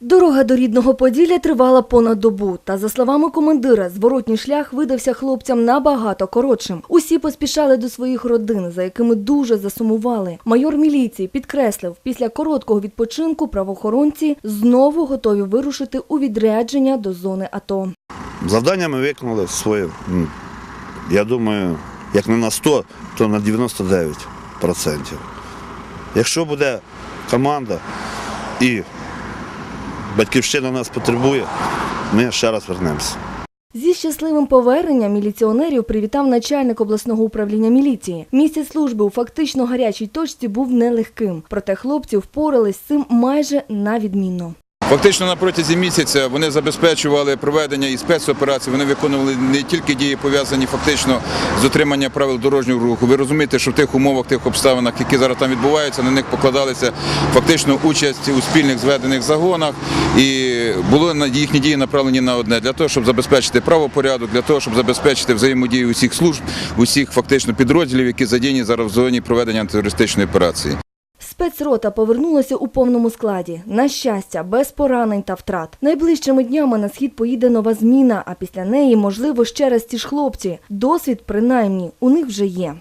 Дорога до рідного Поділля тривала понад добу. Та за словами командира, зворотній шлях видався хлопцям набагато коротшим. Усі поспішали до своїх родин, за якими дуже засумували. Майор міліції підкреслив, після короткого відпочинку правоохоронці знову готові вирушити у відрядження до зони АТО. Завдання ми виконали своє, я думаю, як не на 100, то на 99%. Якщо буде команда і батьківщина нас потребує, ми ще раз вернемося. Зі щасливим поверненням міліціонерів привітав начальник обласного управління міліції. Місяць служби у фактично гарячій точці був нелегким, проте хлопці впорались з цим майже на відмінно. Фактично на протязі місяця вони забезпечували проведення і спецоперацій. Вони виконували не тільки дії пов'язані фактично з дотриманням правил дорожнього руху. Ви розумієте, що в тих умовах, тих обставинах, які зараз там відбуваються, на них покладалися фактично участь у спільних зведених загонах, і було на їхні дії направлені на одне для того, щоб забезпечити правопорядок, для того, щоб забезпечити взаємодію усіх служб, усіх фактично підрозділів, які задіяні зараз в зоні проведення антитерористичної операції. Спецрота повернулася у повному складі. На щастя, без поранень та втрат. Найближчими днями на схід поїде нова зміна, а після неї, можливо, ще раз ті ж хлопці. Досвід, принаймні, у них вже є.